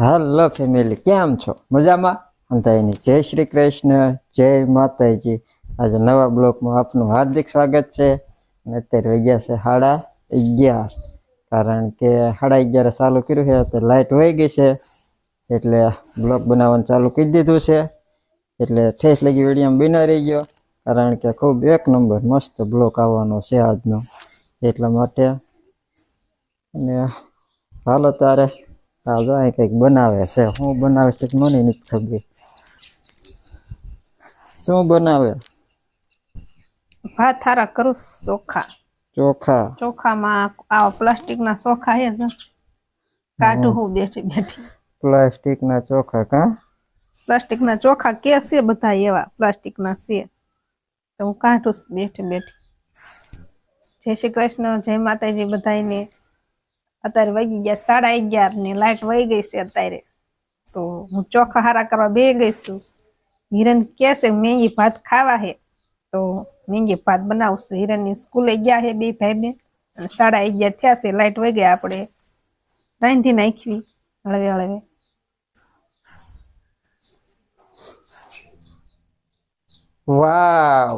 હાલો family કેમ છો? મજામાં? અંધાઈની જય શ્રી કૃષ્ણ, જય માતાજી. આજે નવા બ્લોકમાં આપનું હાર્દિક સ્વાગત છે. અને અત્યારે વાગ્યા છે સાડા અગિયાર. કારણ કે સાડા અગિયારે ચાલુ કર્યું છે તો લાઇટ વહી ગઈ છે. એટલે બ્લોક બનાવવાનું ચાલુ કરી દીધું છે. એટલે ઠેસ લગી વીડિયો બિના રહી ગયો. કારણ કે ખૂબ એક નંબર મસ્ત બ્લોક આવવાનો છે આજનો. એટલા માટે અને હાલો તારે આ જો અહીં કંઈક બનાવે છે. શું બનાવે છે મને નથી ખબર. શું બનાવે? ભાત થારા કરું ચોખા. ચોખા. ચોખામાં આ પ્લાસ્ટિકના ચોખા હે ને કાઢું હું બેઠી બેઠી. પ્લાસ્ટિકના ચોખા કા? પ્લાસ્ટિકના ચોખા કે છે બધા એવા પ્લાસ્ટિકના છે. તો હું કાઢું બેઠી બેઠી. જય શ્રી કૃષ્ણ જય માતાજી બધાને અત્યારે વાગી ગયા સાડા અગિયાર ને લાઈટ વહી ગઈ છે અત્યારે. તો હું ચોખા હારા કરવા બે ગઈ છું. હિરન કે છે, મેંગી ભાત ખાવા હે. તો મેંગી ભાત બનાવશું. હિરનની સ્કૂલે ગયા હે બે ભાઈ બેન સાડા અગિયાર થયા છે, લાઈટ વહી ગયા આપણે. રાંધી નાખવી. હળવે હળવે. વાવ,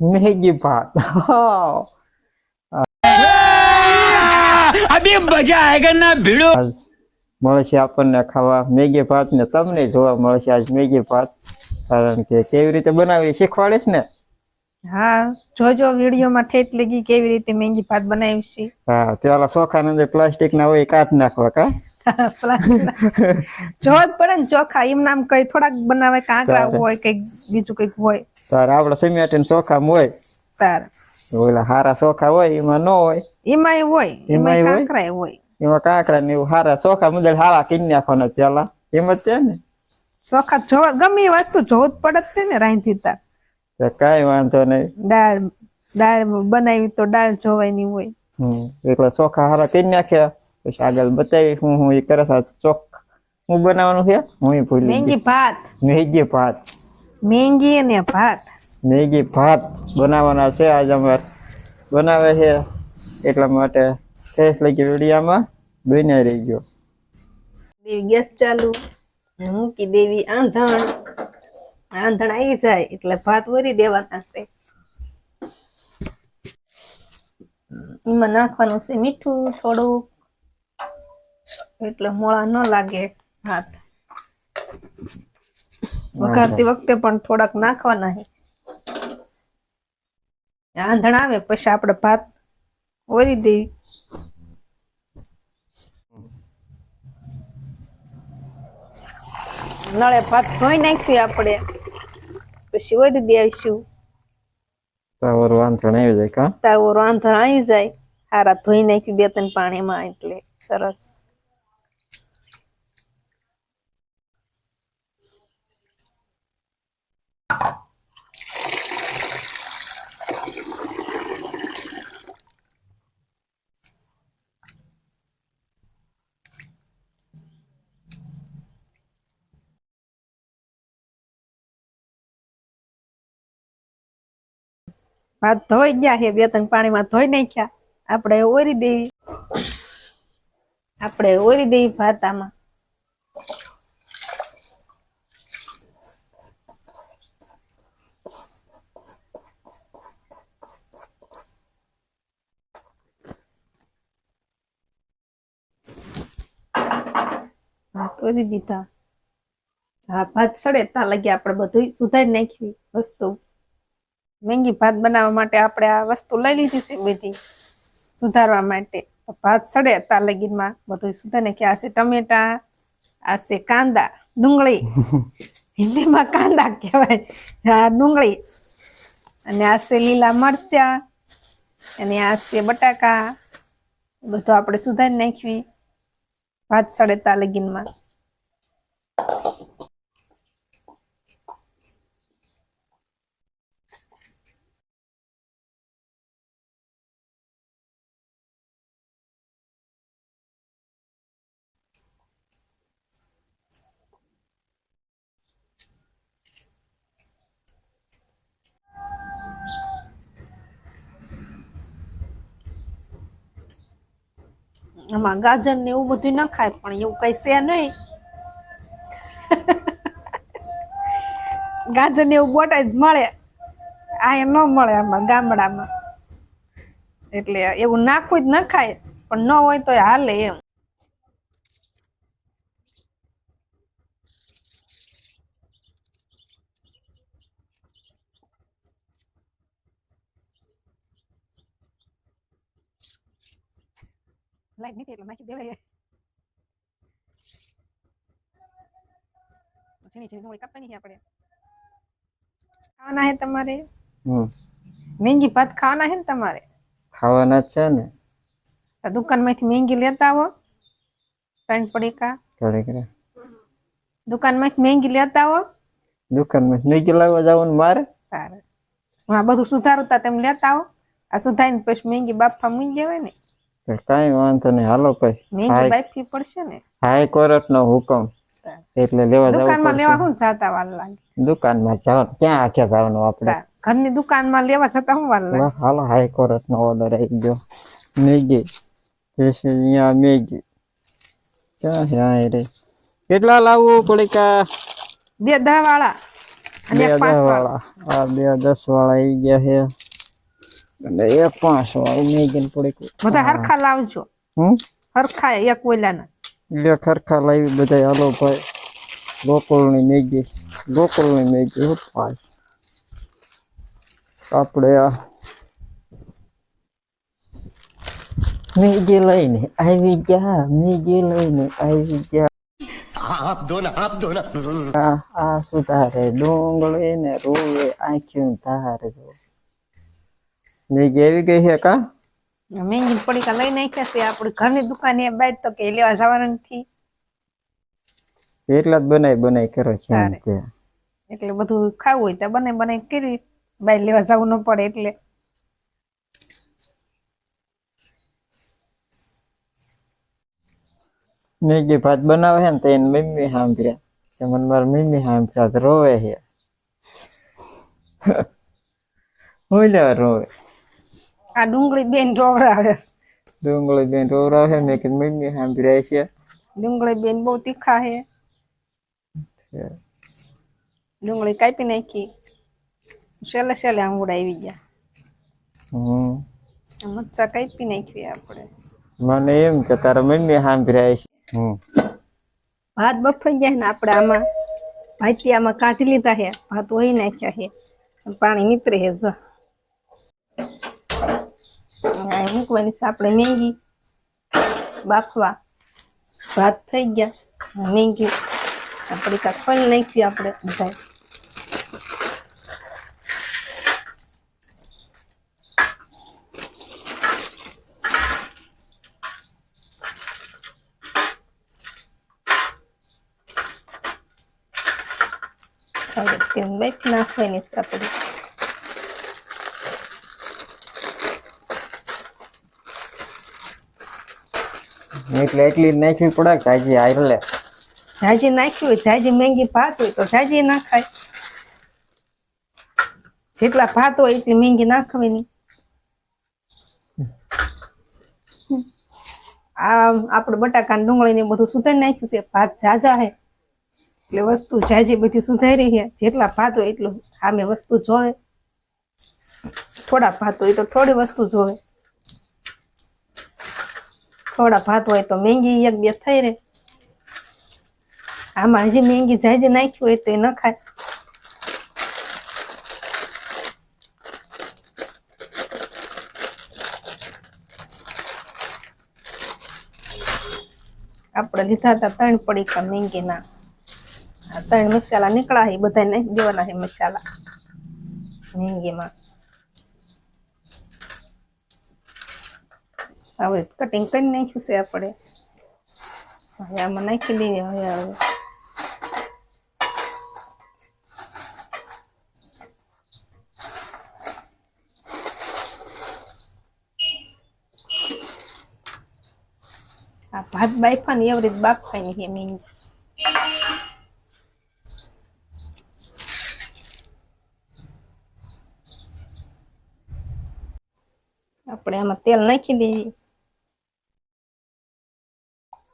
મેગી ભાત. વાવ. અભી મજા આયગા ના ભીડો મળશે આપણને ખાવા મેગી ભાત ને તમને જોવા મળશે આજ મેગી ભાત. કારણ કે કેવી રીતે બનાવી શીખવાડીશ ને? હા જોજો વિડીયોમાં ઠેઠ લગી કેવી રીતે મેંગી ભાત બનાવી છે. હા પેલા ચોખાને અંદર પ્લાસ્ટિક ના હોય કાઢ નાખવા કા? જોત પડે ને ચોખા એમ નામ કઈ થોડાક બનાવે કાંકરા હોય કંઈક બીજું કંઈક હોય. તાર આપડે ને ચોખા હોય. તાર. ઓલા હારા ચોખા હોય એમાં ન હોય. એમાંય એમાંય હોય? કાંકરા હોય. એમાં કાંકરા ને એવું હારા ચોખા મુદલ હારા કરી નાખવાના પેલા. એમ જ છે ને? ચોખા જોવા ગમે એ વસ્તુ જોવું પડે છે ને રાંધી તાર. તો કાંઈ વાંધો નહીં. દાળ દાળ બનાવી તો દાળ જોવાની હોય. એટલે ચોખા હારા કરી નાખ્યા. પછી આગળ બતાવી હું હું એ કરે ચોખ હું બનાવવાનું છે? હું ભૂલી મેંગી ભાત. મેંગી ભાત. મેંગી અને ભાત. મેગી ભાત બનાવવાના છે. આજ અમારે બનાવે છે એટલા માટે ફેસ લગી વિડીયામાં. બની રહી ગયો દેવી ગેસ ચાલુ. મૂકી દેવી આંધણ. આંધણ આવી જાય એટલે ભાત વરી દેવાના છે. એમાં નાખવાનું છે મીઠું થોડુંક. એટલે મોળા ન લાગે હાથ વઘારતી વખતે પણ થોડાક નાખવાના છે. આંધણ આવે પછી આપણે ભાત ઓરી દેવી. નળે ભાત ધોઈ નાખ્યું આપણે પછી ઓરી દેવીશું. તાવર વાંધણ આવી જાય કા? તાવર વાંધણ આવી જાય. હારા ધોઈ નાખ્યું બે ત્રણ પાણીમાં એટલે સરસ. ભાત ધોઈ ગયા છે, બે ત્રણ પાણીમાં ધોઈ નાખ્યા. આપણે ઓરી દેવી. આપણે ઓરી દેવી ભાત આમાં. ઓરી દીધા. હા ભાત સડે ત્યાં લગી આપણે બધું સુધારી નાખવી. વસ્તુ મેંગી ભાત બનાવવા માટે આપણે આ વસ્તુ લઈ લીધી છે બધી સુધારવા માટે. ભાત સડે ત્યાં લગીનમાં. બધું સુધારે કે આ છે ટમેટા આ છે કાંદા ડુંગળી. હિન્દીમાં કાંદા કહેવાય. આ ડુંગળી. અને આ છે લીલા મરચા. અને આ છે બટાકા. બધું આપણે સુધારી નાખવી. ભાત સડે તા લગીનમાં. આમાં ગાજર ને એવું બધું ના ખાય, પણ એવું કઈ છે નહીં. ગાજર ને એવું બોટાદ મળે. આ ન મળે આમાં ગામડામાં. એટલે એવું નાખવું જ ન ખાય, પણ ન હોય તો હાલે એમ. લાઈટ નથી એટલે નાખી દેવાય ઝીણી ઝીણી ડુંગળી કાપવાની છે આપણે ખાવાના હે તમારે મેંગી ભાત ખાવાના હે ને તમારે ખાવાના છે ને દુકાનમાંથી મેંગી લેતા આવો ત્રણ પડીકા પડીકા દુકાનમાંથી મેંગી લેતા આવો દુકાનમાંથી મેંગી લાવવા જવાનું મારે તારે હું બધું સુધારું તા તેમ લેતા આવો આ સુધારીને પછી મેંગી બાફા મૂકી દેવાય ને કાંઈ વાંધો નહીં. હાલો કઈ મેંગી હાઈ પડશે ને. હુકમ. એટલે લેવા જવું દુકાનમાં લેવા હું જાતા વાર લાગે? દુકાનમાં જવાનું. ક્યાં આખ્યા જવાનું આપણે. ઘરની દુકાનમાં લેવા જતા હું વાર લાગે? હાલો હાઈ કોર્ટ નો ઓર્ડર આવી ગયો. મેગી. જશે અહીંયા મેગી. ક્યાં આ રે? કેટલા લાવવું પડીકા? બે દહ વાળા અને બે પાંચ વાળા વાળા આ બે દસ વાળા આવી ગયા છે. એટલે એક પાંચસો મેગન પડી બધા હરખા લાવજો. હમ? હરખા એક ઓલાના. એક હરખા લાવી બધા હાલો ભાઈ ગોકુળની મેગી ગોકુળની મેગી ભાઈ. આપણે આ મેગી લઈને આવી ગયા મેગી લઈને આવી ગયા. આપ દોના આપ દોના આ સુધારે ડુંગળી ને રોવે આંખ્યું ધારે જો. મેગી આવી ગઈ છે કા? મેંગી પડીકા લઈ નાખ્યા છે. આપણી ઘરની દુકાને બાદ તો કે લેવા જવાનું નથી. એટલા જ બનાવી બનાવી કરો છે એટલે બધું ખાવું હોય તો બને બને કરી. બાય લેવા જવું ન પડે એટલે. મેગી ભાત બનાવે છે ને તો એને મમ્મી સાંભળ્યા કે મને મારી મમ્મી સાંભળ્યા રોવે છે. હું લેવા રોવે આ ડુંગળી બેન રોવરાવે. ડુંગળી બેન રોવરાવે મેં કીધું મમ્મી સાંભળ્યા છે ડુંગળી બેન બહુ તીખા હે ડુંગળી કાપી નાખી છેલ્લે છેલ્લે આંગુડા આવી ગયા હમ મરચા કાપી નાખી આપણે મને એમ કે તારા મમ્મી સાંભળ્યા છે હમ ભાત બફાઈ જાય ને આપણે આમાં ભાતિયામાં કાઢી લીધા છે ભાત વહી નાખ્યા છે પાણી નીતરે છે જો અને આ મૂકવાની છે આપણે મેંગી બાફવા ભાત થઈ ગયા મેંગી આપણે કાંઈ ખોલી નાખી આપણે બધા હવે તેમ બાફી નાખવાની છે આપણે એટલે એટલી જ પડે કે હજી આયરલે જાજી નાખ્યું હોય, જાજી મેંગી ભાત હોય તો જાજી નાખાય. જેટલા ભાત હોય એટલી મેંગી નાખવાની. આ આપણે બટાકા ડુંગળી ને બધું સુધારી નાખ્યું છે, ભાત જાજા હે. એટલે વસ્તુ જાજી બધી સુધારી છે જેટલા ભાત હોય એટલું સામે વસ્તુ જોવે. થોડા ભાત હોય તો થોડી વસ્તુ જોવે. થોડા ભાત હોય તો મેંગી એક બે થઈ રહે. આમાં હજી મેંગી જાજી નાખ્યું હોય તો એ ન ખાય. આપણે લીધા હતા ત્રણ પડીકા મેંગીના. ત્રણ મસાલા નીકળ્યા છે બધા નાખી દેવાના છે મસાલા. મેંગીમાં. હવે કટિંગ કરી નાખ્યું છે આપણે. હવે આમાં નાખી દઈએ હવે હવે. આ ભાત બાફા ને એવી રીતે બાફવાની છે મેંગી આપણે આમાં તેલ નાખી દઈએ.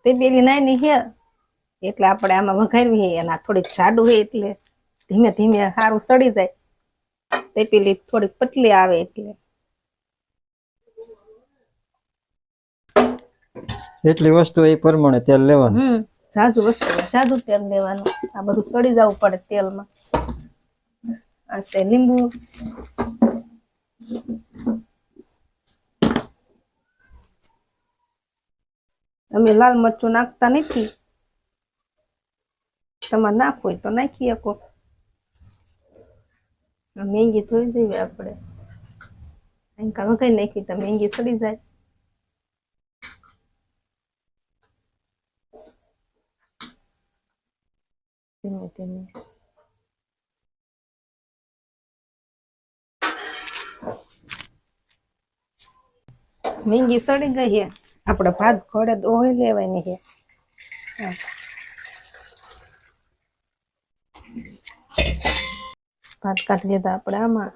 તે પેલી નાની છે. એટલે આપણે આમાં વઘારવી હે અને થોડીક જાડું હોય એટલે ધીમે ધીમે સારું સડી જાય. તે પેલી થોડીક પતલી આવે એટલે. એટલી વસ્તુ એ પ્રમાણે તેલ લેવાનું. હમ જાજુ વસ્તુ જાજુ તેલ લેવાનું. આ બધું સડી જવું પડે તેલમાં. આ છે લીંબુ. અમે લાલ મરચું નાખતા નથી. તમારે નાખવું હોય તો નાખી શકો. આ મેંગી જોઈ જઈએ આપણે. અહીં કા વઘાઈ નાખી તો મેંગી સડી જાય. ધીમે ધીમે. મેંગી સડી ગઈ છે આપણે ભાત ઘોડે દોહી લેવાની છે. ભાત કાઢી લીધા આપણે આમાં.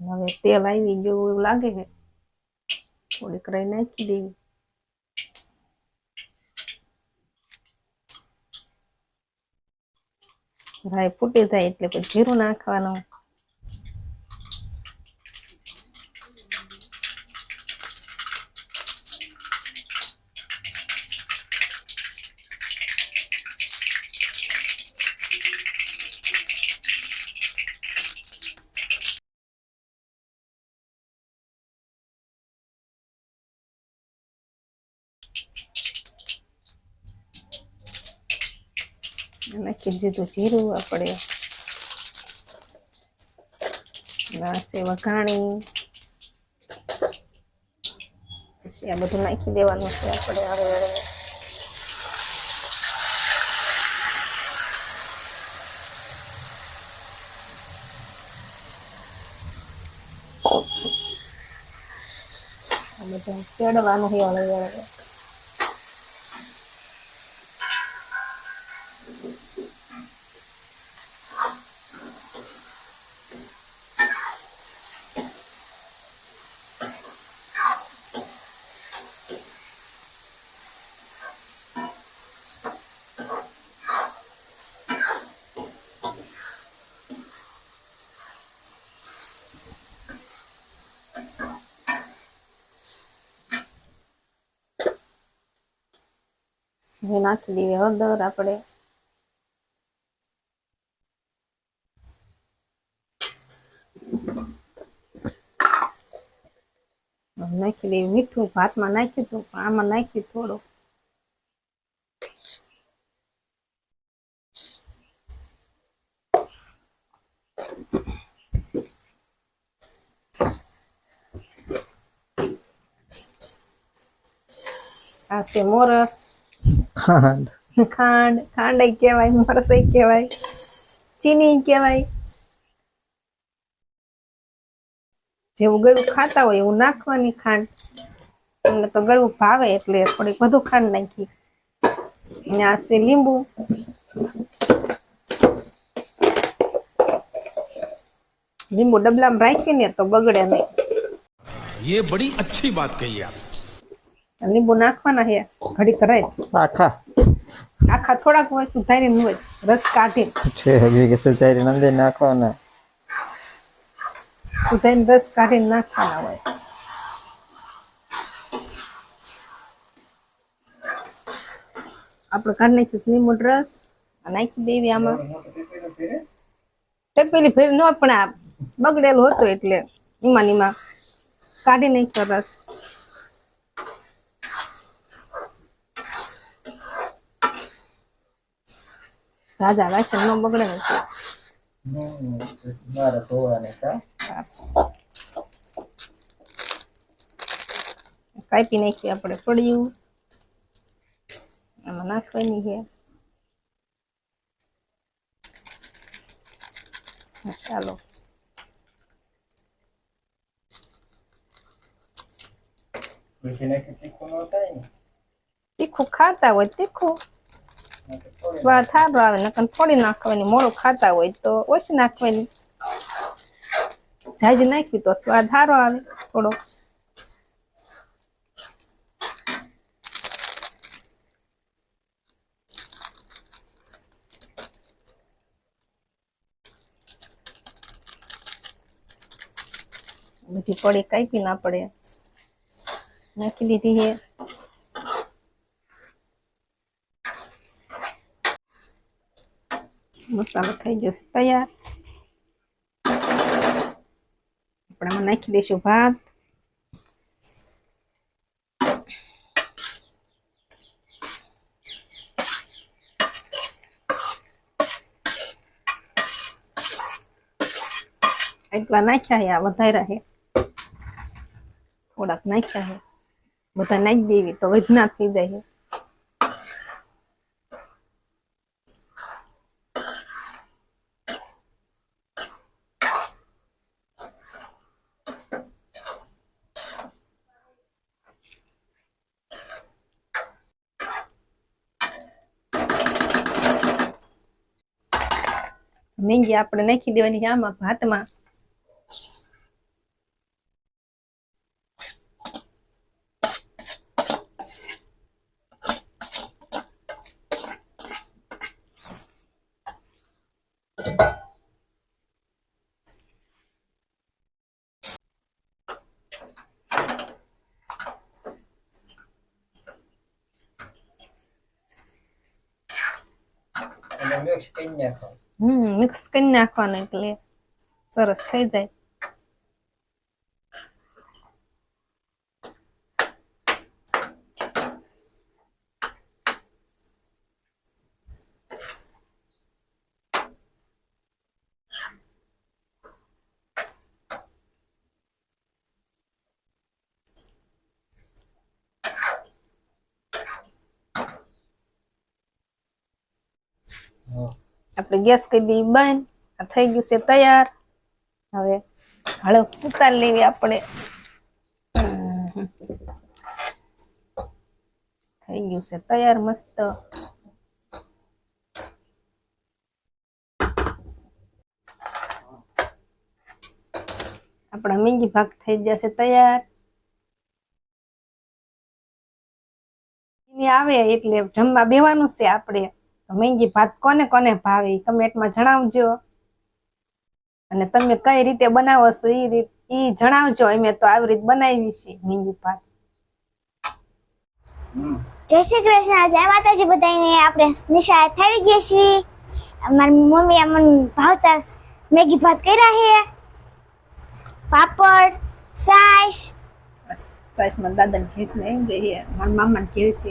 હવે તેલ આવી ગયું એવું લાગે છે. થોડીક રહી નાખી દેવી. રાઈ ફૂટી જાય એટલે પછી જીરું નાખવાનું. નાખી દીધું જીરું આપણે નાસે વઘાણી. પછી આ બધું નાખી દેવાનું છે આપણે હવે. બધું ચડવાનું છે હવે. હવે નાખી દઈએ હળદર આપણે નાખી દઈએ મીઠું ભાતમાં નાખ્યું હતું, પણ આમાં નાખ્યું થોડું. આ છે મોરસ. ખાંડ ખાંડ ખાંડ કહેવાય મરસઈ કહેવાય ચીની કહેવાય જેવું ગળું ખાતા હોય એવું નાખવાની ખાંડ અમને તો ગળું ભાવે એટલે થોડીક વધુ ખાંડ નાખી અને આ છે લીંબુ લીંબુ ડબલામાં રાખીએ ને તો બગડે નહીં ये बड़ी अच्छी बात कही आप લીંબુ નાખવાના છે. ઘડી કરાય આખા. આખા થોડાક હોય સુધારીને હોય. રસ કાઢી. છે હજી કે સુધારી નંદી નાખવાના. સુધારી રસ કાઢી નાખવાના હોય. આપણે કાઢ નાખ્યું લીંબુ રસ. આ નાખી દેવી આમાં. પેલી ફેર ન પણ આ બગડેલો હતો એટલે એમાં ને કાઢી નાખ્યો રસ. રાજા વાસણ ન બગડે ને. મારે ધોવાની કા? કાપી નાખી આપણે પડ્યું. આમાં નાખવાની છે. ચાલો. તીખું ખાતા હોય તીખું. વાર થારો આવે નકર થોડી નાખવાની મોડું ખાતા હોય તો ઓછી નાખવાની જાજી નાખવી તો સ્વાદ સારો આવે થોડો બધી પડી કાપી ના પડે નાખી દીધી હે મસાલો થઈ જશે તૈયાર. આપણે નાખી દઈશું ભાત. એટલા નાખ્યા આ વધારે છે. થોડાક નાખ્યા છે. બધા નાખી દેવી તો વજના થઈ જાય મેંગી આપણે નાખી દેવાની આમાં ભાતમાં. કરી નાખો. હમ મિક્સ કરી નાખવાનું એટલે સરસ થઈ જાય. આપણે ગેસ કરી દઈએ, બંધ, આ થઈ ગયું છે તૈયાર. હવે હળવ ઉતાર લેવી આપણે. થઈ ગયું છે તૈયાર મસ્ત. આપણા મેંગી ભાગ થઈ જશે તૈયાર. આવે એટલે જમવા બેવાનું છે આપણે. મેંગી ભાત કોને કોને ભાવે કમેન્ટમાં જણાવજો. અને તમે કઈ રીતે બનાવો છો એ રીત એ જણાવજો. અમે તો આવી રીત બનાવી છે મેંગી ભાત. જય શ્રી કૃષ્ણ. જય માતાજી બધાને આપણે નિશા થઈ ગયા છીએ મારી મમ્મી મને ભાવતા મેગી ભાત કર્યા છે. પાપડ સાસ સાસમાં દાદાને ઘેર નહીં ગઈ મારા મામાને ઘેર છે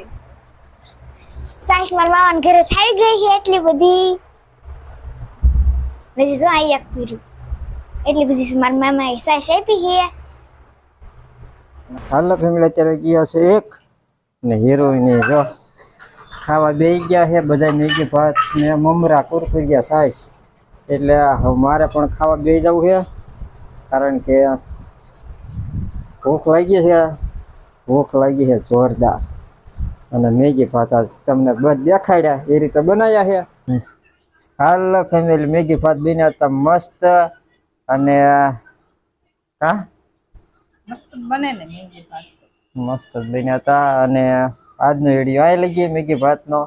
સાસ મારા મામાના ઘરે થઈ ગઈ એટલી બધી. પછી શું અહીં એક પૂર્યું એટલી બધી મારા એ સાસ આપી છે. હાલો ફેમિલી અત્યારે ગયા છે એક ને હિરોઈન જો. ખાવા બે ગયા છે બધા મેગી, ભાત ને મમરા કુરકુરિયા સાઈસ એટલે મારે પણ ખાવા બે જવું છે, કારણ કે ભૂખ લાગી છે, ભૂખ લાગી છે જોરદાર. અને મેગી ભાત આજ તમને બધ દેખાડ્યા. એ રીતે બનાવ્યા છે. હાલ ફેમિલી મેગી ભાત બન્યા હતા મસ્ત અને હા? મસ્ત બને ને મેંગી ભાત. મસ્ત જ બન્યા હતા અને આજનો વીડિયો આ લઈ ગયો મેગી ભાતનો.